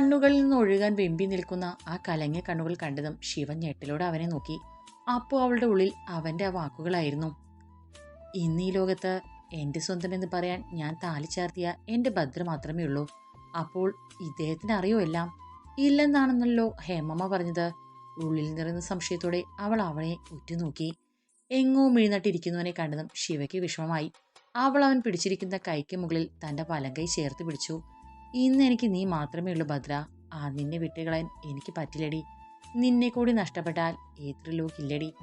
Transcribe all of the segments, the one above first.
കണ്ണുകളിൽ നിന്ന് ഒഴുകാൻ വെമ്പി നിൽക്കുന്ന ആ കലങ്ങിയ കണ്ണുകൾ കണ്ടതും ശിവൻ ഞെട്ടിലൂടെ അവനെ നോക്കി. അപ്പോൾ അവളുടെ ഉള്ളിൽ അവന്റെ ആ വാക്കുകളായിരുന്നു. ഇന്ന് ഈ ലോകത്ത് എന്റെ സ്വന്തം എന്ന് പറയാൻ ഞാൻ താലി ചാർത്തിയ എന്റെ ഭദ്ര മാത്രമേ ഉള്ളൂ. അപ്പോൾ ഇദ്ദേഹത്തിന് അറിയോ എല്ലാം? ഇല്ലെന്നാണെന്നല്ലോ ഹേമമ്മ പറഞ്ഞത്. ഉള്ളിൽ നിറയുന്ന സംശയത്തോടെ അവൾ അവനെ ഉറ്റുനോക്കി. എങ്ങോ മിഴുന്നട്ടിരിക്കുന്നവനെ കണ്ടതും ശിവയ്ക്ക് വിഷമമായി. അവൾ അവൻ പിടിച്ചിരിക്കുന്ന കൈക്ക് മുകളിൽ തന്റെ വലങ്കൈ ചേർത്ത് പിടിച്ചു. ഇന്ന് എനിക്ക് നീ മാത്രമേ ഉള്ളൂ ഭദ്ര. ആ നിന്നെ വിട്ടുകളയാൻ എനിക്ക് പറ്റില്ലടി. നിന്നെ കൂടി നഷ്ടപ്പെട്ടാൽ ഈ ത്രിലോക് ഇല്ലടി.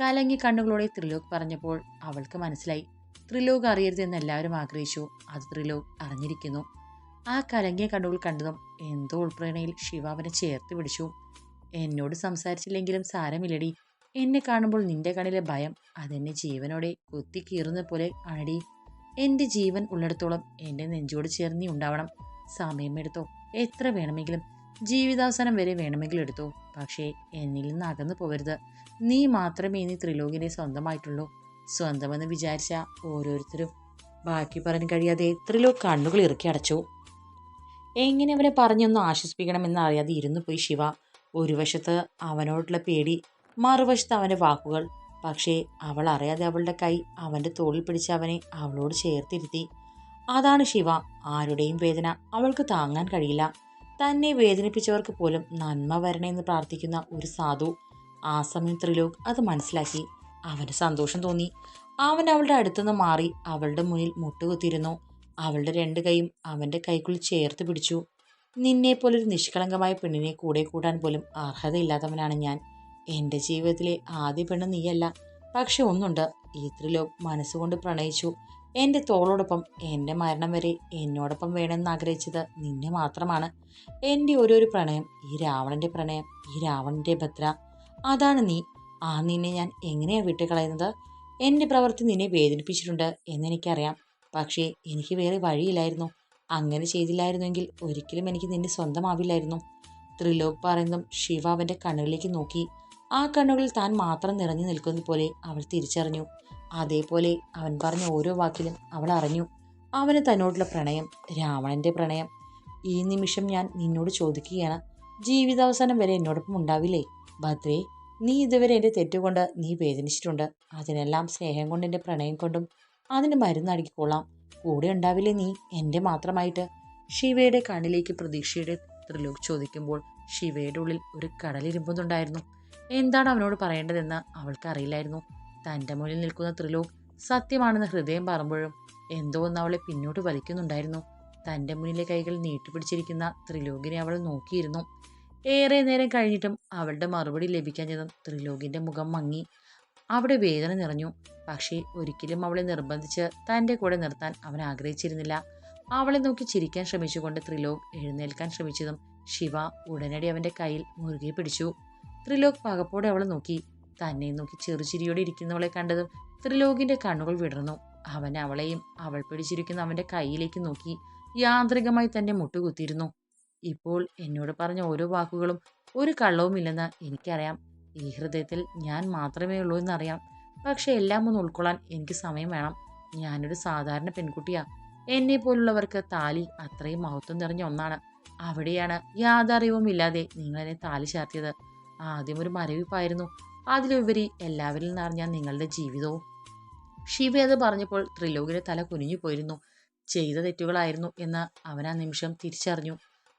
കലങ്ങി കണ്ണുകളോടെ ത്രിലോക് പറഞ്ഞപ്പോൾ അവൾക്ക് മനസ്സിലായി. ത്രിലോക് അറിയരുതെന്ന് എല്ലാവരും ആഗ്രഹിച്ചു. അത് ത്രിലോക് അറിഞ്ഞിരിക്കുന്നു. ആ കലങ്ങിയ കണ്ണുകൾ കണ്ടതും എന്തോ ഉൾപ്രേരണയിൽ ശിവ അവനെ ചേർത്ത് പിടിച്ചു. എന്നോട് സംസാരിച്ചില്ലെങ്കിലും സാരമില്ലടി. എന്നെ കാണുമ്പോൾ നിന്റെ കണ്ണിലെ ഭയം അതെന്നെ ജീവനോടെ കുത്തി കീറുന്ന പോലെ ആണടി. എന്റെ ജീവൻ ഉള്ളിടത്തോളം എന്റെ നെഞ്ചോട് ചേർന്ന് ഉണ്ടാവണം. സമയമെടുത്തോ എത്ര വേണമെങ്കിലും. ജീവിതാവസാനം വരെ വേണമെങ്കിലും എടുത്തോ. പക്ഷേ എന്നിൽ നിന്ന് അകന്നു പോകരുത്. നീ മാത്രമേ ഇനി ത്രിലോകിനെ സ്വന്തമായിട്ടുള്ളൂ. സ്വന്തമെന്ന് വിചാരിച്ച ഓരോരുത്തരും ബാക്കി പറയാൻ കഴിയാതെ ത്രിലോക് കണ്ണുകൾ ഇറുക്കി അടച്ചു. എങ്ങനെ അവനെ പറഞ്ഞൊന്ന് ആശ്വസിപ്പിക്കണമെന്ന് അറിയാതെ ഇരുന്നു പോയി ശിവ. ഒരു വശത്ത് അവനോടുള്ള പേടി മറുവശത്ത് അവന്റെ വാക്കുകൾ. പക്ഷേ അവൾ അറിയാതെ അവളുടെ കൈ അവന്റെ തോളിൽ പിടിച്ച് അവനെ അവളോട് ചേർത്തിരുത്തി. അതാണ് ശിവ. ആരുടെയും വേദന അവൾക്ക് താങ്ങാൻ കഴിയില്ല. തന്നെ വേദനിപ്പിച്ചവർക്ക് പോലും നന്മ വരണമെന്ന് പ്രാർത്ഥിക്കുന്ന ഒരു സാധു ആ സമയം ത്രിലോക് അത് മനസ്സിലാക്കി. അവന് സന്തോഷം തോന്നി. അവൻ അവളുടെ അടുത്തുനിന്ന് മാറി അവളുടെ മുന്നിൽ മുട്ടുകുത്തിയിരുന്നു. അവളുടെ രണ്ട് കൈയും അവന്റെ കൈക്കുള്ളിൽ ചേർത്ത് പിടിച്ചു. നിന്നെപ്പോലൊരു നിഷ്കളങ്കമായ പെണ്ണിനെ കൂടെ കൂടാൻ പോലും അർഹതയില്ലാത്തവനാണ് ഞാൻ. എന്റെ ജീവിതത്തിലെ ആദ്യ പെണ്ണ് നീയല്ല. പക്ഷെ ഒന്നുണ്ട്. ഈ ത്രിലോക് മനസ്സുകൊണ്ട് പ്രണയിച്ചു. എന്റെ തോളോടൊപ്പം എന്റെ മരണം വരെ എന്നോടൊപ്പം വേണമെന്ന് ആഗ്രഹിച്ചത് നിന്നെ മാത്രമാണ്. എന്റെ ഓരോരു പ്രണയം ഈ രാവണന്റെ പ്രണയം ഈ രാവണന്റെ ഭദ്ര അതാണ് നീ. ആ നിന്നെ ഞാൻ എങ്ങനെയാണ് വിട്ടുകളയുന്നത്? എന്റെ പ്രവൃത്തി നിന്നെ വേദനിപ്പിച്ചിട്ടുണ്ട് എന്നെനിക്കറിയാം. പക്ഷേ എനിക്ക് വേറെ വഴിയില്ലായിരുന്നു. അങ്ങനെ ചെയ്തില്ലായിരുന്നെങ്കിൽ ഒരിക്കലും എനിക്ക് നിന്നെ സ്വന്തമാവില്ലായിരുന്നു. ത്രിലോക് പറയുന്നതും ശിവ അവന്റെ കണ്ണുകളിലേക്ക് നോക്കി. ആ കണ്ണുകളിൽ താൻ മാത്രം നിറഞ്ഞു നിൽക്കുന്നത് പോലെ അവൾ തിരിച്ചറിഞ്ഞു. അതേപോലെ അവൻ പറഞ്ഞ ഓരോ വാക്കിലും അവൾ അറിഞ്ഞു. അവന് തന്നോടുള്ള പ്രണയം രാവണന്റെ പ്രണയം. ഈ നിമിഷം ഞാൻ നിന്നോട് ചോദിക്കുകയാണ് ജീവിതാവസാനം വരെ എന്നോടൊപ്പം ഉണ്ടാവില്ലേ? ഭദ്രേ നീ ഇതുവരെ എന്റെ തെറ്റുകൊണ്ട് നീ വേദനിച്ചിട്ടുണ്ട്. അതിനെല്ലാം സ്നേഹം കൊണ്ട് എന്റെ പ്രണയം കൊണ്ടും അതിന് മരുന്നടുക്കിക്കൊള്ളാം കൂടെ ഉണ്ടാവില്ലേ നീ? എന്റെ മാത്രമായിട്ട്. ശിവയുടെ കണ്ണിലേക്ക് പ്രതീക്ഷയുടെ ത്രിലോക് ചോദിക്കുമ്പോൾ ശിവയുടെ ഉള്ളിൽ ഒരു കടലിരുമ്പുന്നുണ്ടായിരുന്നു. എന്താണ് അവനോട് പറയേണ്ടതെന്ന് അവൾക്ക് അറിയില്ലായിരുന്നു തന്റെ മുന്നിൽ നിൽക്കുന്ന ത്രിലോക് സത്യമാണെന്ന് ഹൃദയം പറമ്പോഴും. എന്തോ ഒന്ന് അവളെ പിന്നോട്ട് വലിക്കുന്നുണ്ടായിരുന്നു. തന്റെ മുന്നിലെ കൈകൾ നീട്ടിപ്പിടിച്ചിരിക്കുന്ന ത്രിലോകിനെ അവൾ നോക്കിയിരുന്നു. ഏറെ നേരം കഴിഞ്ഞിട്ടും അവളുടെ മറുപടി ലഭിക്കാഞ്ഞതും ത്രിലോകിന്റെ മുഖം മങ്ങി. അവിടെ വേദന നിറഞ്ഞു. പക്ഷേ ഒരിക്കലും അവളെ നിർബന്ധിച്ച് തന്റെ കൂടെ നിർത്താൻ അവൻ ആഗ്രഹിച്ചിരുന്നില്ല. അവളെ നോക്കി ചിരിക്കാൻ ശ്രമിച്ചുകൊണ്ട് ത്രിലോക് എഴുന്നേൽക്കാൻ ശ്രമിച്ചതും ശിവ ഉടനടി അവന്റെ കയ്യിൽ മുറുകെ പിടിച്ചു. ത്രിലോക് പകപ്പോടെ അവളെ നോക്കി. തന്നെ നോക്കി ചെറുചിരിയോടെ ഇരിക്കുന്നവളെ കണ്ടതും ത്രിലോകിന്റെ കണ്ണുകൾ വിടർന്നു. അവൻ അവളെയും അവൾ പിടിച്ചിരിക്കുന്ന അവന്റെ കൈയിലേക്ക് നോക്കി യാന്ത്രികമായി തന്നെ മുട്ടുകുത്തിയിരുന്നു ഇപ്പോൾ എന്നോട് പറഞ്ഞ ഓരോ വാക്കുകളും ഒരു കള്ളവുമില്ലെന്ന് എനിക്കറിയാം. ഈ ഹൃദയത്തിൽ ഞാൻ മാത്രമേ ഉള്ളൂ എന്നറിയാം. പക്ഷെ എല്ലാം ഒന്ന് ഉൾക്കൊള്ളാൻ എനിക്ക് സമയം വേണം. ഞാനൊരു സാധാരണ പെൺകുട്ടിയാ. എന്നെ പോലുള്ളവർക്ക് താലി അത്രയും മഹത്വം നിറഞ്ഞ ഒന്നാണ്. അവിടെയാണ് യാതൊറിവും ഇല്ലാതെ നിങ്ങളെന്നെ താലി ചാർത്തിയത്. ആദ്യം ഒരു മരവിപ്പായിരുന്നു. അതിലുപരി എല്ലാവരിൽ നിന്നറിഞ്ഞ നിങ്ങളുടെ ജീവിതവും. ശിവ അത് പറഞ്ഞപ്പോൾ ത്രിലോകിയുടെ തല കുനിഞ്ഞു പോയിരുന്നു. ചെയ്ത തെറ്റുകളായിരുന്നു എന്ന് അവൻ ആ നിമിഷം തിരിച്ചറിഞ്ഞു.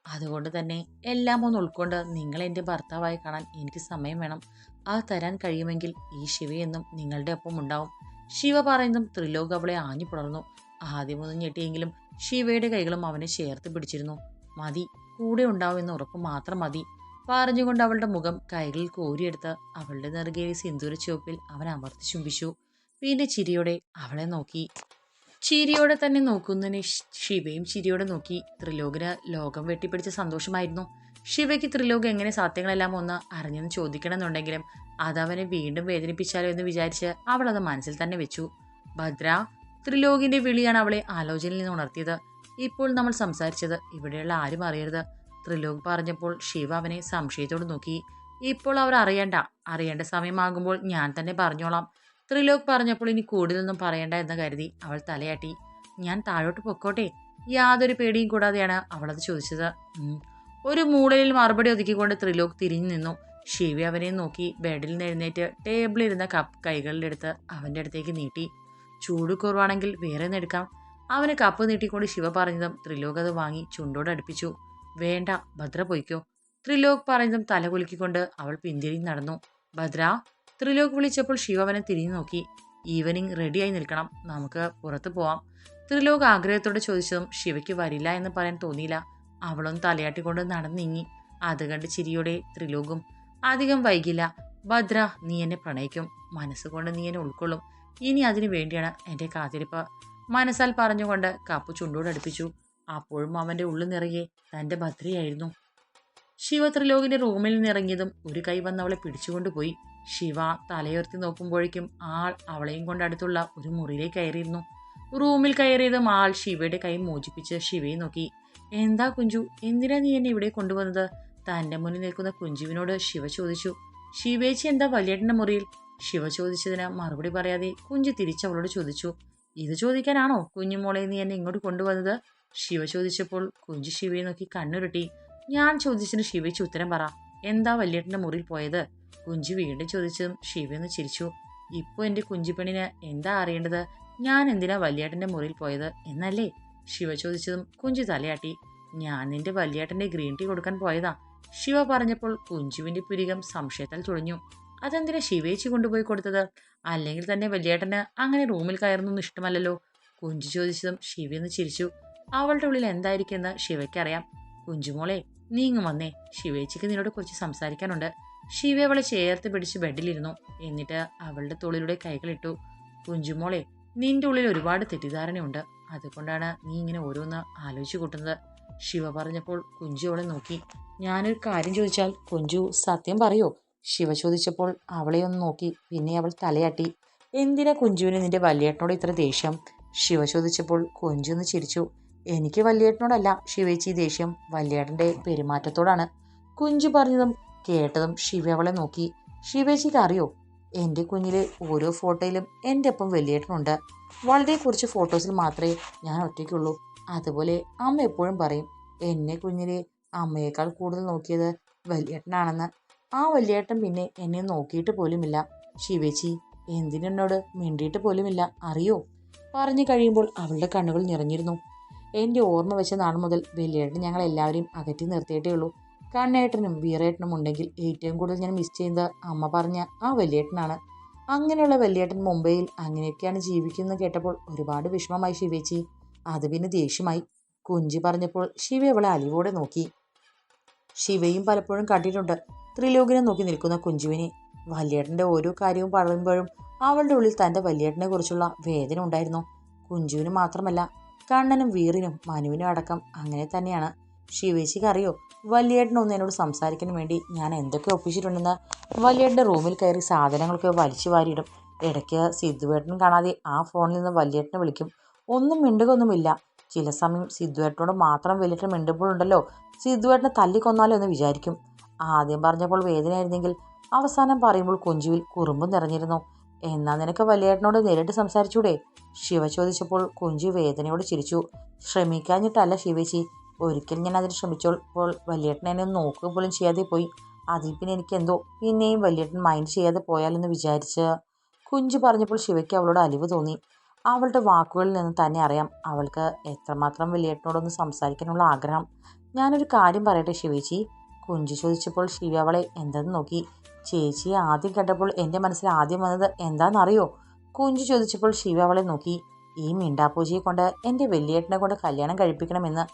അതുകൊണ്ട് തന്നെ എല്ലാം ഒന്ന് ഉൾക്കൊണ്ട് നിങ്ങൾ എന്റെ ഭർത്താവായി കാണാൻ എനിക്ക് സമയം വേണം. ആ തരാൻ കഴിയുമെങ്കിൽ ഈ ശിവയെന്നും നിങ്ങളുടെ ഒപ്പം ഉണ്ടാവും. ശിവ പറയുന്നതും ത്രിലോക് അവളെ ആഞ്ഞു പുണർന്നു. ആദ്യമൊന്നും ഞെട്ടിയെങ്കിലും ശിവയുടെ കൈകളും അവനെ ചേർത്ത് പിടിച്ചിരുന്നു. മതി കൂടെ ഉണ്ടാവുമെന്ന് ഉറപ്പ് മാത്രം മതി. പറഞ്ഞുകൊണ്ട് അവളുടെ മുഖം കൈകളിൽ കോരിയെടുത്ത് അവളുടെ നെറുകയിലെ സിന്ദൂര ചുവപ്പിൽ അവൻ അമർത്തി ചുംബിച്ചു. പിന്നെ ചിരിയോടെ അവളെ നോക്കി. ചിരിയോടെ തന്നെ നോക്കുന്നതിന് ശിവയും ചിരിയോടെ നോക്കി. ത്രിലോകിന് ലോകം വെട്ടിപ്പിടിച്ച സന്തോഷമായിരുന്നു. ശിവയ്ക്ക് ത്രിലോക് എങ്ങനെ സത്യങ്ങളെല്ലാം ഒന്ന് അറിഞ്ഞെന്ന് ചോദിക്കണമെന്നുണ്ടെങ്കിലും അതവനെ വീണ്ടും വേദനിപ്പിച്ചാലോ എന്ന് വിചാരിച്ച് അവൾ അത് മനസ്സിൽ തന്നെ വെച്ചു. ഭദ്ര ത്രിലോകിന്റെ വിളിയാണ് അവളെ ആലോചനയിൽ നിന്ന് ഉണർത്തിയത്. ഇപ്പോൾ നമ്മൾ സംസാരിച്ചത് ഇവിടെയുള്ള ആരും അറിയരുത്. ത്രിലോക് പറഞ്ഞപ്പോൾ ശിവ അവനെ സംശയത്തോട് നോക്കി. ഇപ്പോൾ അവർ അറിയണ്ട. അറിയേണ്ട സമയമാകുമ്പോൾ ഞാൻ തന്നെ പറഞ്ഞോളാം. ത്രിലോക് പറഞ്ഞപ്പോൾ ഇനി കൂടുതലൊന്നും പറയണ്ട എന്ന് കരുതി അവൾ തലയാട്ടി. ഞാൻ താഴോട്ട് പൊക്കോട്ടെ? യാതൊരു പേടിയും കൂടാതെയാണ് അവളത് ചോദിച്ചത്. "ഉം, ഒരു മൂളലിൽ മറുപടി ഒതുക്കിക്കൊണ്ട് ത്രിലോക് തിരിഞ്ഞു നിന്നു. ശിവി അവനെ നോക്കി ബെഡിൽ എഴുന്നേറ്റ് ടേബിളിലിരുന്ന കപ്പ് കൈകളിലെടുത്ത് അവന്റെ അടുത്തേക്ക് നീട്ടി. ചൂട് കുറവാണെങ്കിൽ വേറെ എടുക്കാം. അവന് കപ്പ് നീട്ടിക്കൊണ്ട് ശിവ പറഞ്ഞതും ത്രിലോക് അത് വാങ്ങി ചുണ്ടോട് അടുപ്പിച്ചു. വേണ്ട ഭദ്ര പൊയ്ക്കോ. ത്രിലോക് പറയുന്നതും തല കുലുക്കിക്കൊണ്ട് അവൾ പിന്തിരിഞ്ഞ് നടന്നു. ഭദ്ര ത്രിലോക് വിളിച്ചപ്പോൾ ശിവവനെ തിരിഞ്ഞു നോക്കി. ഈവനിങ് റെഡിയായി നിൽക്കണം. നമുക്ക് പുറത്തു പോവാം. ത്രിലോക് ആഗ്രഹത്തോടെ ചോദിച്ചതും ശിവയ്ക്ക് വരില്ല എന്ന് പറയാൻ തോന്നിയില്ല. അവളൊന്ന് തലയാട്ടിക്കൊണ്ട് നടന്നു നീങ്ങി അത് കണ്ട് ചിരിയോടെ ത്രിലോകും അധികം വൈകില്ല. ഭദ്ര നീ എന്നെ പ്രണയിക്കും. മനസ്സുകൊണ്ട് നീ എന്നെ ഉൾക്കൊള്ളും. ഇനി അതിനു വേണ്ടിയാണ് എന്റെ കാത്തിരിപ്പ്. മനസ്സാൽ പറഞ്ഞുകൊണ്ട് കപ്പ് ചുണ്ടോട് അടുപ്പിച്ചു. അപ്പോഴും അവന്റെ ഉള്ളു നിറയെ തന്റെ ഭദ്രയായിരുന്നു. ശിവ ത്രിലോകിന്റെ റൂമിൽ നിന്നിറങ്ങിയതും ഒരു കൈ വന്ന് അവളെ പിടിച്ചുകൊണ്ടുപോയി ശിവ തലയുയർത്തി നോക്കുമ്പോഴേക്കും ആൾ അവളെയും കൊണ്ട് അടുത്തുള്ള ഒരു മുറിയിലേക്ക് കയറിയിരുന്നു. റൂമിൽ കയറിയതും ആൾ ശിവയുടെ കൈ മോചിപ്പിച്ച് ശിവയെ നോക്കി. എന്താ കുഞ്ചു? എന്തിനാ നീ എന്നെ ഇവിടെ കൊണ്ടുവന്നത്? തന്റെ മുന്നിൽ നിൽക്കുന്ന കുഞ്ചുവിനോട് ശിവ ചോദിച്ചു. ശിവേച്ചി എന്താ വലിയേട്ടന്റെ മുറിയിൽ? ശിവ ചോദിച്ചതിന് മറുപടി പറയാതെ കുഞ്ചു തിരിച്ചവളോട് ചോദിച്ചു. ഇത് ചോദിക്കാനാണോ കുഞ്ഞുമോളെ നീ എന്നെ ഇങ്ങോട്ട് കൊണ്ടുവന്നത്? ശിവ ചോദിച്ചപ്പോൾ കുഞ്ചു ശിവയെ നോക്കി കണ്ണുരുട്ടി. ഞാൻ ചോദിച്ചതിന് ശിവയ്ക്ക് ഉത്തരം പറ. എന്താ വല്യേട്ടന്റെ മുറിയിൽ പോയത്? കുഞ്ചു വീണ്ടും ചോദിച്ചതും ശിവയൊന്ന് ചിരിച്ചു. ഇപ്പോൾ എന്റെ കുഞ്ചിപ്പെണ്ണിന് എന്താ അറിയേണ്ടത്? ഞാൻ എന്തിനാ വല്യേട്ടന്റെ മുറിയിൽ പോയത് എന്നല്ലേ? ശിവ ചോദിച്ചതും കുഞ്ചു തലയാട്ടി ഞാൻ നിന്റെ വല്യേട്ടന്റെ ഗ്രീൻ ടീ കൊടുക്കാൻ പോയതാ. ശിവ പറഞ്ഞപ്പോൾ കുഞ്ചുവിന്റെ പുരികം സംശയത്താൽ തുളഞ്ഞു. അതെന്തിനാ ശിവേച്ചി കൊണ്ടുപോയി കൊടുത്തത്? അല്ലെങ്കിൽ തന്നെ വല്യേട്ടന് അങ്ങനെ റൂമിൽ കയറുന്നൊന്നും ഇഷ്ടമല്ലല്ലോ? കുഞ്ചു ചോദിച്ചതും ശിവയൊന്ന് ചിരിച്ചു. അവളുടെ ഉള്ളിൽ എന്തായിരിക്കുമെന്ന് ശിവയ്ക്കറിയാം. കുഞ്ചുമോളെ നീ വന്നേ. ശിവേച്ചിക്ക് നിന്നോട് കുറച്ച് സംസാരിക്കാനുണ്ട്. ശിവ അവളെ ചേർത്ത് പിടിച്ച് ബെഡിലിരുന്നു. എന്നിട്ട് അവളുടെ തോളിലൂടെ കൈകളിട്ടു. കുഞ്ചുമോളെ നിന്റെ ഉള്ളിൽ ഒരുപാട് തെറ്റിദ്ധാരണയുണ്ട്. അതുകൊണ്ടാണ് നീ ഇങ്ങനെ ഓരോന്ന് ആലോചിച്ചു കൂട്ടുന്നത്. ശിവ പറഞ്ഞപ്പോൾ കുഞ്ചു അവളെ നോക്കി. ഞാനൊരു കാര്യം ചോദിച്ചാൽ കുഞ്ചു സത്യം പറയോ? ശിവ ചോദിച്ചപ്പോൾ അവളെ ഒന്ന് നോക്കി. പിന്നെ അവൾ തലയാട്ടി. എന്തിനാ കുഞ്ചുവിന് നിന്റെ വലിയേട്ടനോട് ഇത്ര ദേഷ്യം? ശിവ ചോദിച്ചപ്പോൾ കുഞ്ചു ഒന്ന് ചിരിച്ചു. എനിക്ക് വല്യേട്ടനോടല്ല ശിവേച്ചി ദേഷ്യം. വല്യേട്ടന്റെ പെരുമാറ്റത്തോടാണ്. കുഞ്ചു പറഞ്ഞതും കേട്ടതും ശിവ അവളെ നോക്കി. ശിവേച്ചിക്ക് അറിയോ? എന്റെ കുഞ്ഞിലെ ഓരോ ഫോട്ടോയിലും എന്റെ ഒപ്പം വലിയേട്ടനുണ്ട്. വളരെ കുറച്ച് ഫോട്ടോസിൽ മാത്രമേ ഞാൻ ഒറ്റയ്ക്കുള്ളൂ. അതുപോലെ അമ്മ എപ്പോഴും പറയും എന്നെ കുഞ്ഞിലെ അമ്മയേക്കാൾ കൂടുതൽ നോക്കിയത് വലിയേട്ടനാണെന്ന്. ആ വലിയേട്ടൻ പിന്നെ എന്നെ നോക്കിയിട്ട് പോലുമില്ല. ശിവേച്ചി എന്തിനെന്നോട് മിണ്ടിയിട്ട് പോലുമില്ല? അറിയോ? പറഞ്ഞു കഴിയുമ്പോൾ അവളുടെ കണ്ണുകൾ നിറഞ്ഞിരുന്നു. എന്റെ ഓർമ്മ വെച്ച നാൾ മുതൽ വലിയേട്ടൻ ഞങ്ങൾ എല്ലാവരെയും അകറ്റി നിർത്തിയിട്ടേ ഉള്ളൂ. കണ്ണേട്ടനും വീറേട്ടനും ഉണ്ടെങ്കിൽ ഏറ്റവും കൂടുതൽ ഞാൻ മിസ് ചെയ്യുന്നത് അമ്മ പറഞ്ഞ ആ വലിയേട്ടനാണ്. അങ്ങനെയുള്ള വലിയേട്ടൻ മുംബൈയിൽ അങ്ങനെയൊക്കെയാണ് ജീവിക്കുന്നത് കേട്ടപ്പോൾ ഒരുപാട് വിഷമമായി ശിവേച്ചി. അത് പിന്നെ ദേഷ്യമായി. കുഞ്ചി പറഞ്ഞപ്പോൾ ശിവ അവളെ അലിവോടെ നോക്കി. ശിവയും പലപ്പോഴും കണ്ടിട്ടുണ്ട്. ത്രിലോകിനെ നോക്കി നിൽക്കുന്ന കുഞ്ചുവിനെ. വല്യേട്ടന്റെ ഓരോ കാര്യവും പറയുമ്പോഴും അവളുടെ ഉള്ളിൽ തന്റെ വല്യേട്ടനെ കുറിച്ചുള്ള വേദന ഉണ്ടായിരുന്നു. കുഞ്ചുവിന് മാത്രമല്ല കണ്ണനും വീറിനും മനുവിനും അടക്കം അങ്ങനെ തന്നെയാണ്. ശിവേശിക്ക് അറിയോ? വലിയേട്ടനൊന്ന് എന്നോട് സംസാരിക്കാൻ വേണ്ടി ഞാൻ എന്തൊക്കെ ഒപ്പിച്ചിട്ടുണ്ടെന്ന്? വലിയേട്ടന്റെ റൂമിൽ കയറി സാധനങ്ങളൊക്കെ വലിച്ചു വാരിയിടും. ഇടയ്ക്ക് സിദ്ധുവേട്ടൻ കാണാതെ ആ ഫോണിൽ നിന്ന് വലിയേട്ടനെ വിളിക്കും. ഒന്നും മിണ്ടുകൊന്നുമില്ല ചില സമയം സിദ്ധുവേട്ടനോട് മാത്രം വലിയേട്ടൻ മിണ്ടുമ്പോഴുണ്ടല്ലോ. സിദ്ധുവേട്ടനെ തല്ലിക്കൊന്നാലോ എന്ന് വിചാരിക്കും. ആദ്യം പറഞ്ഞപ്പോൾ വേദനയായിരുന്നെങ്കിൽ അവസാനം പറയുമ്പോൾ കൊഞ്ചുവിൽ കുറുമ്പ് നിറഞ്ഞിരുന്നു. എന്നാ നിനക്ക് വലിയേട്ടനോട് നേരിട്ട് സംസാരിച്ചൂടെ? ശിവ ചോദിച്ചപ്പോൾ കുഞ്ചു വേദനയോട് ചിരിച്ചു. ശ്രമിക്കാഞ്ഞിട്ടല്ല ശിവേച്ചി. ഒരിക്കൽ ഞാൻ അതിന് ശ്രമിച്ചപ്പോൾ വലിയേട്ടൻ എന്നെ നോക്കുക പോലും ചെയ്യാതെ പോയി. അതിൽ പിന്നെ എനിക്കെന്തോ പിന്നെയും വലിയേട്ടൻ മൈൻഡ് ചെയ്യാതെ പോയാലെന്ന് വിചാരിച്ച് കുഞ്ചു പറഞ്ഞപ്പോൾ ശിവയ്ക്ക് അവളോട് അലിവ് തോന്നി. അവളുടെ വാക്കുകളിൽ നിന്ന് തന്നെ അറിയാം അവൾക്ക് എത്രമാത്രം വലിയേട്ടനോടൊന്ന് സംസാരിക്കാനുള്ള ആഗ്രഹം. ഞാനൊരു കാര്യം പറയട്ടെ ശിവേച്ചി? കുഞ്ചു ചോദിച്ചപ്പോൾ ശിവ അവളെ എന്തെന്ന് നോക്കി? ചേച്ചിയെ ആദ്യം കണ്ടപ്പോൾ എന്റെ മനസ്സിൽ ആദ്യം വന്നത് എന്താണെന്നറിയോ? കുഞ്ചു ചോദിച്ചപ്പോൾ ശിവ അവളെ നോക്കി. ഈ മിണ്ടാപ്പൂജിയെ കൊണ്ട് എന്റെ വലിയേട്ടനെ കൊണ്ട് കല്യാണം കഴിപ്പിക്കണമെന്ന്.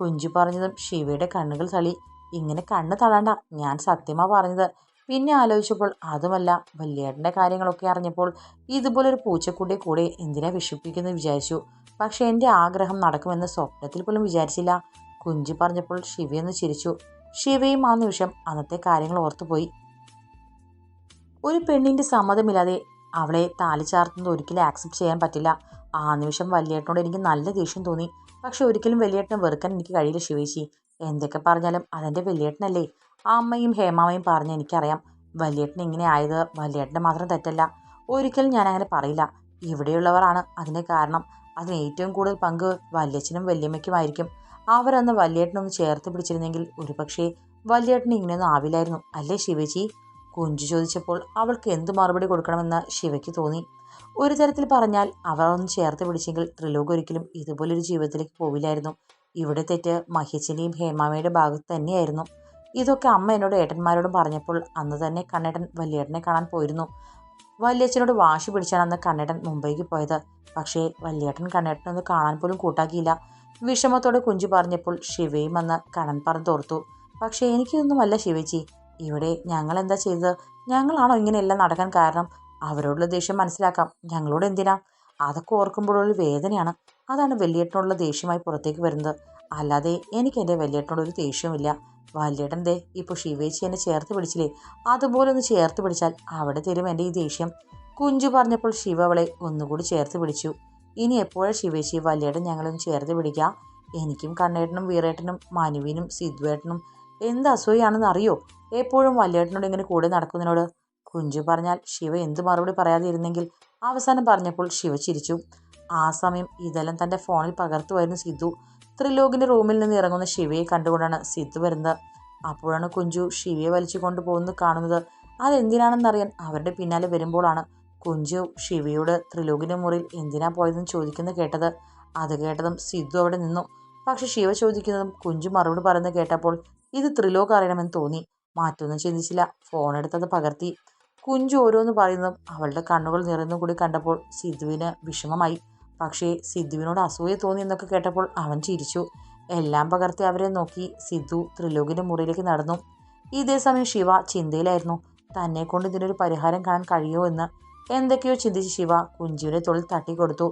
കുഞ്ചു പറഞ്ഞതും ശിവയുടെ കണ്ണുകൾ തളി ഇങ്ങനെ കണ്ണ് തളണ്ട ഞാൻ സത്യമാ പറഞ്ഞത്. പിന്നെ ആലോചിച്ചപ്പോൾ അതുമല്ല വല്യേട്ടന്റെ കാര്യങ്ങളൊക്കെ അറിഞ്ഞപ്പോൾ ഇതുപോലൊരു പൂച്ചക്കുട്ടിയെ കൂടെ എന്തിനാ വിഷിപ്പിക്കുന്നത് വിചാരിച്ചു. പക്ഷേ എന്റെ ആഗ്രഹം നടക്കുമെന്ന് സ്വപ്നത്തിൽ പോലും വിചാരിച്ചില്ല. കുഞ്ചു പറഞ്ഞപ്പോൾ ശിവയൊന്ന് ചിരിച്ചു. ശിവയും ആ നിമിഷം അന്നത്തെ കാര്യങ്ങൾ ഓർത്തുപോയി ഒരു പെണ്ണിന്റെ സമ്മതമില്ലാതെ അവളെ താലി ചാർത്തുന്നത് ഒരിക്കലും ആക്സെപ്റ്റ് ചെയ്യാൻ പറ്റില്ല. ആ നിമിഷം വലിയേട്ടനോട് എനിക്ക് നല്ല ദേഷ്യം തോന്നി. പക്ഷെ ഒരിക്കലും വലിയേട്ടനെ വെറുക്കാൻ എനിക്ക് കഴിയില്ല ശിവേശി എന്തൊക്കെ പറഞ്ഞാലും അതെന്റെ വലിയേട്ടനല്ലേ? ആ അമ്മയും ഹേമാമയും പറഞ്ഞ് എനിക്കറിയാം വലിയേട്ടൻ ഇങ്ങനെ ആയത് വലിയേട്ടന്റെ മാത്രം തെറ്റല്ല. ഒരിക്കലും ഞാൻ അങ്ങനെ പറയില്ല. ഇവിടെയുള്ളവരാണ് അതിന് കാരണം. അതിന് ഏറ്റവും കൂടുതൽ പങ്ക് വല്യച്ഛനും വല്യമ്മയ്ക്കുമായിരിക്കും. അവരന്ന് വല്യേട്ടനൊന്ന് ചേർത്ത് പിടിച്ചിരുന്നെങ്കിൽ ഒരുപക്ഷെ വല്യേട്ടന് ഇങ്ങനെയൊന്നും ആവില്ലായിരുന്നു. അല്ലേ ശിവജി? കുഞ്ചു ചോദിച്ചപ്പോൾ അവൾക്ക് എന്ത് മറുപടി കൊടുക്കണമെന്ന് ശിവയ്ക്ക് തോന്നി. ഒരു തരത്തിൽ പറഞ്ഞാൽ അവർ ഒന്ന് ചേർത്ത് പിടിച്ചെങ്കിൽ ത്രിലോക ഒരിക്കലും ഇതുപോലൊരു ജീവിതത്തിലേക്ക് പോവില്ലായിരുന്നു. ഇവിടെ തെറ്റ് മഹിച്ചിന്റെയും ഹേമാമയുടെ ഭാഗത്ത് തന്നെയായിരുന്നു. ഇതൊക്കെ അമ്മ എന്നോട് ഏട്ടന്മാരോടും പറഞ്ഞപ്പോൾ അന്ന് തന്നെ കണ്ണേട്ടൻ വല്യേട്ടനെ കാണാൻ പോയിരുന്നു. വല്യച്ഛനോട് വാശി പിടിച്ചാണ് അന്ന് കണ്ണേട്ടൻ മുംബൈക്ക് പോയത്. പക്ഷേ വല്യേട്ടൻ കണ്ണേട്ടനൊന്ന് കാണാൻ പോലും കൂട്ടാക്കിയില്ല. വിഷമത്തോടെ കുഞ്ചു പറഞ്ഞപ്പോൾ ശിവയും അന്ന് കണ്ണൻ പറഞ്ഞോർത്തു പക്ഷേ എനിക്കിതൊന്നുമല്ല ശിവജി. ഇവിടെ ഞങ്ങൾ എന്താ ചെയ്തത്? ഞങ്ങളാണോ ഇങ്ങനെയെല്ലാം നടക്കാൻ കാരണം? അവരോടുള്ള ദേഷ്യം മനസ്സിലാക്കാം. ഞങ്ങളോട് എന്തിനാ? അതൊക്കെ ഓർക്കുമ്പോഴുള്ള വേദനയാണ്. അതാണ് വലിയേട്ടനോടുള്ള ദേഷ്യമായി പുറത്തേക്ക് വരുന്നത്. അല്ലാതെ എനിക്ക് എന്റെ വലിയേട്ടനോടൊരു ദേഷ്യമില്ല വലിയേട്ടന്റെ ദേ ഇപ്പോൾ ശിവേച്ചി എന്നെ ചേർത്ത് പിടിച്ചില്ലേ? അതുപോലെ ഒന്ന് ചേർത്ത് പിടിച്ചാൽ അവിടെ തരും എന്റെ ഈ ദേഷ്യം. കുഞ്ചു പറഞ്ഞപ്പോൾ ശിവ അവളെ ഒന്നുകൂടി ചേർത്ത് പിടിച്ചു. ഇനി എപ്പോഴും ശിവേശി വലിയേട്ടൻ ഞങ്ങളൊന്ന് ചേർത്ത് പിടിക്കുക എനിക്കും കണ്ണേട്ടനും വീറേട്ടനും മനുവിനും സിദ്ധുവേട്ടനും എന്ത് അസൂയാണെന്ന് അറിയോ? എപ്പോഴും വല്യേട്ടനോട് ഇങ്ങനെ കൂടെ നടക്കുന്നതിനോട്. കുഞ്ചു പറഞ്ഞാൽ ശിവ എന്ത് മറുപടി പറയാതിരുന്നെങ്കിൽ അവസാനം പറഞ്ഞപ്പോൾ ശിവ ചിരിച്ചു. ആ സമയം ഇതെല്ലാം തന്റെ ഫോണിൽ പകർത്തുമായിരുന്നു സിദ്ധു ത്രിലോകിന്റെ റൂമിൽ നിന്ന് ഇറങ്ങുന്ന ശിവയെ കണ്ടുകൊണ്ടാണ് സിദ്ധു വരുന്നത്. അപ്പോഴാണ് കുഞ്ചു ശിവയെ വലിച്ചു കൊണ്ടുപോകുന്നത് കാണുന്നത്. അതെന്തിനാണെന്നറിയാൻ അവരുടെ പിന്നാലെ വരുമ്പോഴാണ് കുഞ്ചു ശിവയോട് ത്രിലോകിന്റെ മുറിയിൽ എന്തിനാ പോയതെന്ന് ചോദിക്കുന്നത് കേട്ടത്. അത് കേട്ടതും സിദ്ധു അവിടെ നിന്നു. പക്ഷെ ശിവ ചോദിക്കുന്നതും കുഞ്ചു മറുപടി പറയുന്നത് കേട്ടപ്പോൾ ഇത് ത്രിലോക് അറിയണമെന്ന് തോന്നി. മാറ്റൊന്നും ചിന്തിച്ചില്ല. ഫോൺ എടുത്തത് പകർത്തി. കുഞ്ചു ഓരോന്ന് പറയുന്നതും അവളുടെ കണ്ണുകൾ നിറഞ്ഞു കൂടി കണ്ടപ്പോൾ സിദ്ധുവിന് വിഷമമായി. പക്ഷേ സിദ്ധുവിനോട് അസൂയ തോന്നി എന്നൊക്കെ കേട്ടപ്പോൾ അവൻ ചിരിച്ചു. എല്ലാം പകർത്തി അവരെ നോക്കി സിദ്ധു ത്രിലോകിന്റെ മുറിയിലേക്ക് നടന്നു. ഇതേ സമയം ശിവ ചിന്തയിലായിരുന്നു. തന്നെ കൊണ്ട് ഇതിനൊരു പരിഹാരം കാണാൻ കഴിയുമോ എന്ന്. എന്തൊക്കെയോ ചിന്തിച്ച് ശിവ കുഞ്ചിയുടെ തൊഴിൽ തട്ടിക്കൊടുത്തു.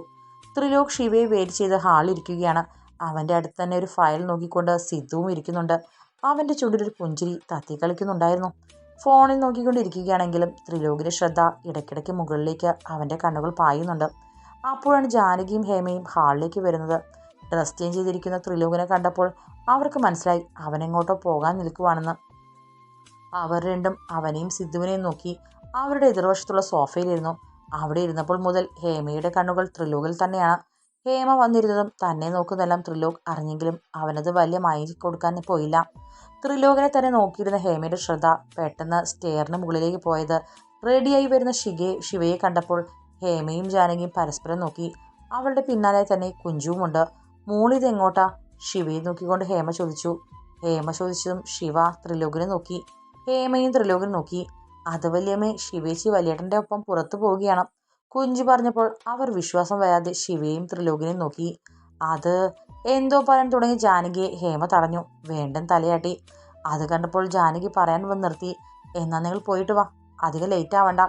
ത്രിലോക് ശിവയെ വെയിറ്റ് ചെയ്ത് ഹാളിരിക്കുകയാണ് അവന്റെ അടുത്ത് തന്നെ ഒരു ഫയൽ നോക്കിക്കൊണ്ട് സിദ്ധുവും ഇരിക്കുന്നുണ്ട്. അവന്റെ ചുണ്ടിലൊരു പുഞ്ചിരി തത്തി കളിക്കുന്നുണ്ടായിരുന്നു ഫോണിൽ നോക്കിക്കൊണ്ടിരിക്കുകയാണെങ്കിലും ത്രിലോകിന്റെ ശ്രദ്ധ ഇടയ്ക്കിടയ്ക്ക് മുകളിലേക്ക് അവന്റെ കണ്ണുകൾ പായുന്നുണ്ട്. അപ്പോഴാണ് ജാനകിയും ഹേമയും ഹാളിലേക്ക് വരുന്നത്. ഡ്രസ് ചേഞ്ച് ചെയ്തിരിക്കുന്ന ത്രിലോകിനെ കണ്ടപ്പോൾ അവർക്ക് മനസ്സിലായി അവനെങ്ങോട്ടോ പോകാൻ നിൽക്കുവാണെന്ന്. അവർ രണ്ടും അവനെയും സിദ്ധുവിനെയും നോക്കി. അവരുടെ എതിർവശത്തുള്ള സോഫയിലിരുന്നു അവിടെ ഇരുന്നപ്പോൾ മുതൽ ഹേമയുടെ കണ്ണുകൾ ത്രിലോകിൽ തന്നെയാണ്. ഹേമ വന്നിരുന്നതും തന്നെ നോക്കുന്നതെല്ലാം ത്രിലോക് അറിഞ്ഞെങ്കിലും അവനത് വലിയ മൈൻഡ് കൊടുക്കാൻ പോയില്ല. ത്രിലോകിനെ തന്നെ നോക്കിയിരുന്ന ഹേമയുടെ ശ്രദ്ധ പെട്ടെന്ന് സ്റ്റെയറിന് മുകളിലേക്ക് പോയത്. റെഡിയായി വരുന്ന ശികയെ ശിവയെ കണ്ടപ്പോൾ ഹേമയും ജാനകിയും പരസ്പരം നോക്കി. അവളുടെ പിന്നാലെ തന്നെ കുഞ്ചുവുമുണ്ട്. മോളിത് എങ്ങോട്ടാ ശിവയെ നോക്കിക്കൊണ്ട് ഹേമ ചോദിച്ചു. ഹേമ ചോദിച്ചതും ശിവ ത്രിലോകിനെ നോക്കി. ഹേമയും ത്രിലോകിനെ നോക്കി. അത് വല്യമ്മേ ശിവേച്ചി വലിയേട്ടന്റെ ഒപ്പം പുറത്തു പോവുകയാണ്. കുഞ്ചു പറഞ്ഞപ്പോൾ അവർ വിശ്വാസം വരാതെ ശിവയും ത്രിലോകിനെയും നോക്കി. അത് എന്തോ പറയാൻ തുടങ്ങി ജാനകിയെ ഹേമ തടഞ്ഞു. വേണ്ടൻ തലയാട്ടി. അത് കണ്ടപ്പോൾ ജാനകി പറയാൻ വന്ന് നിർത്തി. എന്നാൽ നിങ്ങൾ പോയിട്ട് വാ. അധികം ലേറ്റ് ആവണ്ട.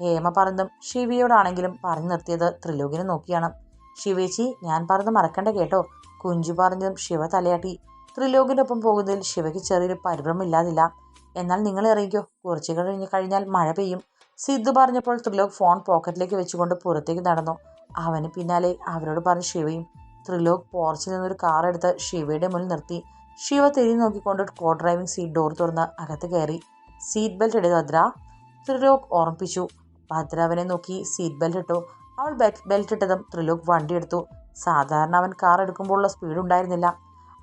ഹേമ പറഞ്ഞതും ശിവയോടാണെങ്കിലും പറഞ്ഞു നിർത്തിയത് ത്രിലോകിനെ നോക്കിയാണ്. ശിവേച്ചി ഞാൻ പറഞ്ഞത് മറക്കണ്ട കേട്ടോ. കുഞ്ചു പറഞ്ഞതും ശിവ തലയാട്ടി. ത്രിലോകിന്റെ ഒപ്പം പോകുന്നതിൽ ശിവയ്ക്ക് ചെറിയൊരു പരിഭ്രമില്ലാതില്ല എന്നാൽ നിങ്ങൾ ഇറങ്ങിക്കോ കുറച്ച് കഴിഞ്ഞ് കഴിഞ്ഞാൽ മഴ പെയ്യും. സിദ്ധു പറഞ്ഞപ്പോൾ ത്രിലോക് ഫോൺ പോക്കറ്റിലേക്ക് വെച്ചുകൊണ്ട് പുറത്തേക്ക് നടന്നു. അവന് പിന്നാലെ അവരോട് പറഞ്ഞ ശിവയും ത്രിലോക് പോർച്ചിൽ നിന്നൊരു കാർ എടുത്ത് ശിവയുടെ മുന്നിൽ നിർത്തി. ശിവ തിരിഞ്ഞു നോക്കിക്കൊണ്ട് കോ ഡ്രൈവിംഗ് സീറ്റ് ഡോർ തുറന്ന് അകത്ത് കയറി. സീറ്റ് ബെൽറ്റ് ഇടുക ഭദ്ര ത്രിലോക് ഓർമ്മിപ്പിച്ചു. ഭദ്ര അവനെ നോക്കി സീറ്റ് ബെൽറ്റ് ഇട്ടു. അവൾ ബെൽറ്റ് ഇട്ടതും ത്രിലോക് വണ്ടി എടുത്തു. സാധാരണ അവൻ കാർ എടുക്കുമ്പോഴുള്ള സ്പീഡ് ഉണ്ടായിരുന്നില്ല.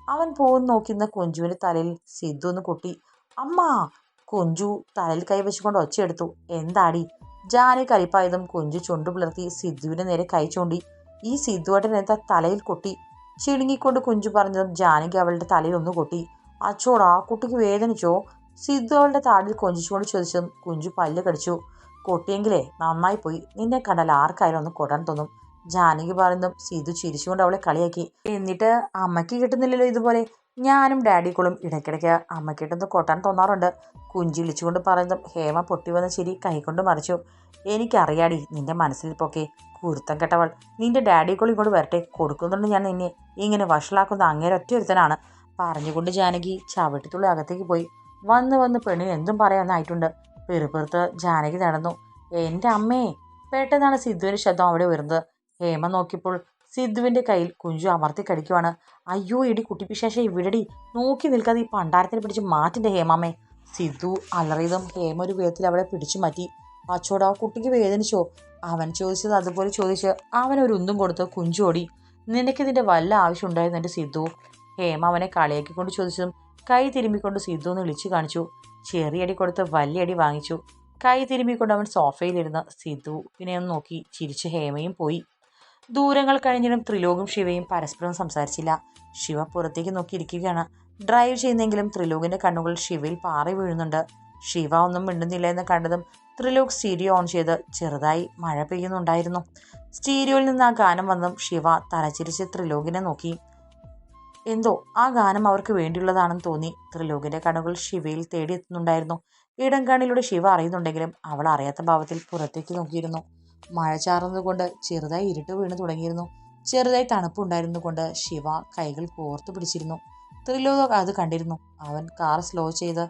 അവൻ പോകുന്ന നോക്കുന്ന കുഞ്ചുവിന്റെ തലയിൽ സിദ്ധു ഒന്ന് കുട്ടി. അമ്മ കുഞ്ചു തലയിൽ കൈവച്ചുകൊണ്ട് ഒച്ചയെടുത്തു എന്താടി? ജാനി കലിപ്പായതും കുഞ്ചു ചുണ്ടു പിളർത്തി സിദ്ധുവിനെ നേരെ കൈ ചൂണ്ടി. ഈ സിദ്ധുവേട്ടൻ എന്താ തലയിൽ കൊട്ടി? ചിണുങ്ങിക്കൊണ്ട് കുഞ്ചു പറഞ്ഞതും ജാനകി അവളുടെ തലയിൽ ഒന്ന് കൊട്ടി. അച്ചോടാ കുട്ടിക്ക് വേദനിച്ചോ? സിദ്ധു അവളുടെ താടിൽ കൊഞ്ചിച്ചുകൊണ്ട് ചോദിച്ചതും കുഞ്ചു പല്ല് കടിച്ചു. കൊട്ടിയെങ്കിലേ നന്നായി പോയി. നിന്നെ കണ്ടാൽ ആർക്കായാലും ഒന്ന് കൊടാൻ തോന്നും. ജാനകി പറയുന്നതും സിദ്ധു ചിരിച്ചുകൊണ്ട് അവളെ കളിയാക്കി. എന്നിട്ട് അമ്മയ്ക്ക് കിട്ടുന്നില്ലല്ലോ ഇതുപോലെ. ഞാനും ഡാഡിക്കുളും ഇടയ്ക്കിടയ്ക്ക് അമ്മയ്ക്കിട്ടൊന്ന് കൊട്ടാൻ തോന്നാറുണ്ട്. കുഞ്ചി വിളിച്ചുകൊണ്ട് പറയുന്നതും ഹേമ പൊട്ടി വന്ന ചിരി കൈകൊണ്ട് മറിച്ചു. എനിക്കറിയാടി നിന്റെ പൊക്കെ കുരുത്തം കെട്ടവൾ. നിന്റെ ഡാഡിക്കുൾ ഇങ്ങോട്ട് വരട്ടെ കൊടുക്കുന്നുണ്ട് ഞാൻ നിന്നെ. ഇങ്ങനെ വഷളാക്കുന്ന അങ്ങേരെ ഒറ്റയൊരുത്തനാണ് പറഞ്ഞുകൊണ്ട് ജാനകി ചവിട്ടിത്തുള്ളി അകത്തേക്ക് പോയി. വന്ന് വന്ന് പെണ്ണിന് എന്തും പറയാമെന്നായിട്ടുണ്ട് പെറുപെറുത്ത് ജാനകി നടന്നു. എന്റെ അമ്മേ പെട്ടെന്നാണ് സിദ്ധുവിന്റെ ശബ്ദം അവിടെ വരുന്നത്. ഹേമ നോക്കിയപ്പോൾ സിദ്ധുവിന്റെ കയ്യിൽ കുഞ്ചു അമർത്തി കടിക്കുവാണ്. അയ്യോ ഇടി കുട്ടിപ്പിശേഷ ഇവിടെ നോക്കി നിൽക്കാതെ ഈ പണ്ടാരത്തിൽ പിടിച്ച് മാറ്റിന്റെ ഹേമാമേ സിദ്ധു അലറിയതും ഹേമ ഒരു വിധത്തിൽ അവളെ പിടിച്ചു മാറ്റി. അച്ചോടാ കുട്ടിക്ക് വേദനിച്ചോ? അവൻ ചോദിച്ചത് അതുപോലെ ചോദിച്ച് അവൻ ഒരു ഉന്തും കൊടുത്ത് കുഞ്ചോടി നിനക്കിതിന്റെ വല്ല ആവശ്യം ഉണ്ടായിരുന്നു എന്റെ സിദ്ധു? ഹേമ അവനെ കളിയാക്കിക്കൊണ്ട് ചോദിച്ചതും കൈ തിരുമ്മിക്കൊണ്ട് സിദ്ധു എന്ന് വിളിച്ചു കാണിച്ചു. ചെറിയടി കൊടുത്ത് വലിയടി വാങ്ങിച്ചു. കൈ തിരുമ്മിക്കൊണ്ട് അവൻ സോഫയിലിരുന്ന് പിന്നെ ഒന്ന് നോക്കി ചിരിച്ച് ഹേമയും പോയി. ദൂരങ്ങൾ കഴിഞ്ഞിട്ടും ത്രിലോകും ശിവയും പരസ്പരം സംസാരിച്ചില്ല. ശിവ പുറത്തേക്ക് നോക്കിയിരിക്കുകയാണ്. ഡ്രൈവ് ചെയ്യുന്നെങ്കിലും ത്രിലോകിന്റെ കണ്ണുകൾ ശിവയിൽ പാറി വീഴുന്നുണ്ട്. ശിവ ഒന്നും മിണ്ടുന്നില്ല എന്ന് കണ്ടതും ത്രിലോക് സ്റ്റീരിയോ ഓൺ ചെയ്ത് ചെറുതായി മഴ പെയ്യുന്നുണ്ടായിരുന്നു. സ്റ്റീരിയോയിൽ നിന്ന് ആ ഗാനം വന്നതും ശിവ തലച്ചിരിച്ച് ത്രിലോകിനെ നോക്കി. എന്തോ ആ ഗാനം അവർക്ക് വേണ്ടിയുള്ളതാണെന്ന് തോന്നി. ത്രിലോകിന്റെ കണ്ണുകൾ ശിവയിൽ തേടിയെത്തുന്നുണ്ടായിരുന്നു. ഇടം കണ്ണിലൂടെ ശിവ അറിയുന്നുണ്ടെങ്കിലും അവൾ അറിയാത്ത ഭാവത്തിൽ പുറത്തേക്ക് നോക്കിയിരുന്നു. മഴ ചാർന്നതുകൊണ്ട് ചെറുതായി ഇരുട്ട് വീണു തുടങ്ങിയിരുന്നു. ചെറുതായി തണുപ്പുണ്ടായിരുന്നതുകൊണ്ട് ശിവ കൈകൾ കോർത്തു പിടിച്ചിരുന്നു. ത്രിലോക അത് കണ്ടിരുന്നു. അവൻ കാർ സ്ലോ ചെയ്ത്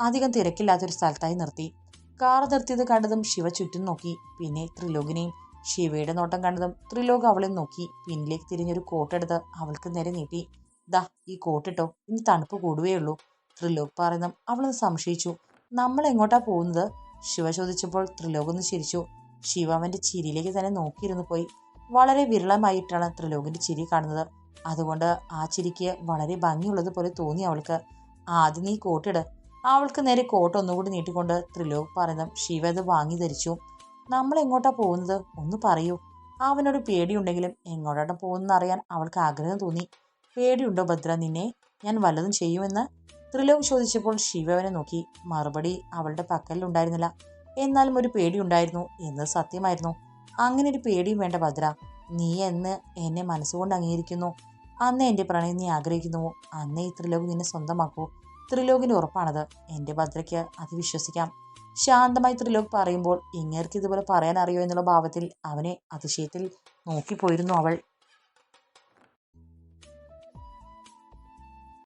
അധികം തിരക്കില്ലാത്തൊരു സ്ഥലത്തായി നിർത്തി. കാർ നിർത്തിയത് കണ്ടതും ശിവ ചുറ്റും നോക്കി പിന്നെ ത്രിലോകിനെയും. ശിവയുടെ നോട്ടം കണ്ടതും ത്രിലോക അവളെ നോക്കി പിന്നിലേക്ക് തിരിഞ്ഞൊരു കോട്ടെടുത്ത് അവൾക്ക് നേരെ നീട്ടി. ദാ ഈ കോട്ടിട്ടോ ഇനി തണുപ്പ് കൂടുകയേ ഉള്ളൂ. ത്രിലോക് പറയുന്നതും അവളൊന്ന് സംശയിച്ചു. നമ്മൾ എങ്ങോട്ടാ പോകുന്നത്? ശിവ ചോദിച്ചപ്പോൾ ത്രിലോക് ഒന്ന് ചിരിച്ചു. ശിവ ചിരിയിലേക്ക് തന്നെ നോക്കിയിരുന്നു പോയി. വളരെ വിരളമായിട്ടാണ് ത്രിലോകിന്റെ ചിരി കാണുന്നത്. അതുകൊണ്ട് ആ ചിരിക്ക് വളരെ ഭംഗിയുള്ളത് പോലെ തോന്നി അവൾക്ക്. ആദ്യം നീ കോട്ടിട്. അവൾക്ക് നേരെ കോട്ട് ഒന്നുകൂടി നീട്ടിക്കൊണ്ട് ത്രിലോക് പറയുന്നതും ശിവ അത് വാങ്ങി ധരിച്ചു. നമ്മൾ എങ്ങോട്ടാ പോകുന്നത്? ഒന്ന് പറയൂ. അവനോട് പേടിയുണ്ടെങ്കിലും എങ്ങോട്ടാണ് പോകുന്നത് അറിയാൻ അവൾക്ക് ആഗ്രഹം തോന്നി. പേടിയുണ്ടോ ഭദ്ര? നിന്നെ ഞാൻ വല്ലതും ചെയ്യുമെന്ന്? ത്രിലോക് ചോദിച്ചപ്പോൾ ശിവ അവനെ നോക്കി. മറുപടി അവളുടെ പക്കലിലുണ്ടായിരുന്നില്ല എന്നാലും ഒരു പേടിയുണ്ടായിരുന്നു. എന്നത് സത്യമായിരുന്നു. അങ്ങനെ ഒരു പേടിയും വേണ്ട ഭദ്ര. നീ എന്ന് എന്നെ മനസ്സുകൊണ്ട് അംഗീകരിക്കുന്നു. അന്ന് എന്റെ പ്രണയം നീ ആഗ്രഹിക്കുന്നുവോ അന്നേ ഈ ത്രിലോക് നിന്നെ സ്വന്തമാക്കൂ. ത്രിലോകിന്റെ ഉറപ്പാണത്. എന്റെ ഭദ്രയ്ക്ക് അത് വിശ്വസിക്കാം. ശാന്തമായി ത്രിലോക് പറയുമ്പോൾ ഇങ്ങേർക്ക് ഇതുപോലെ പറയാൻ അറിയോ? എന്നുള്ള ഭാവത്തിൽ അവനെ അതിശയത്തിൽ നോക്കിപ്പോയിരുന്നു അവൾ.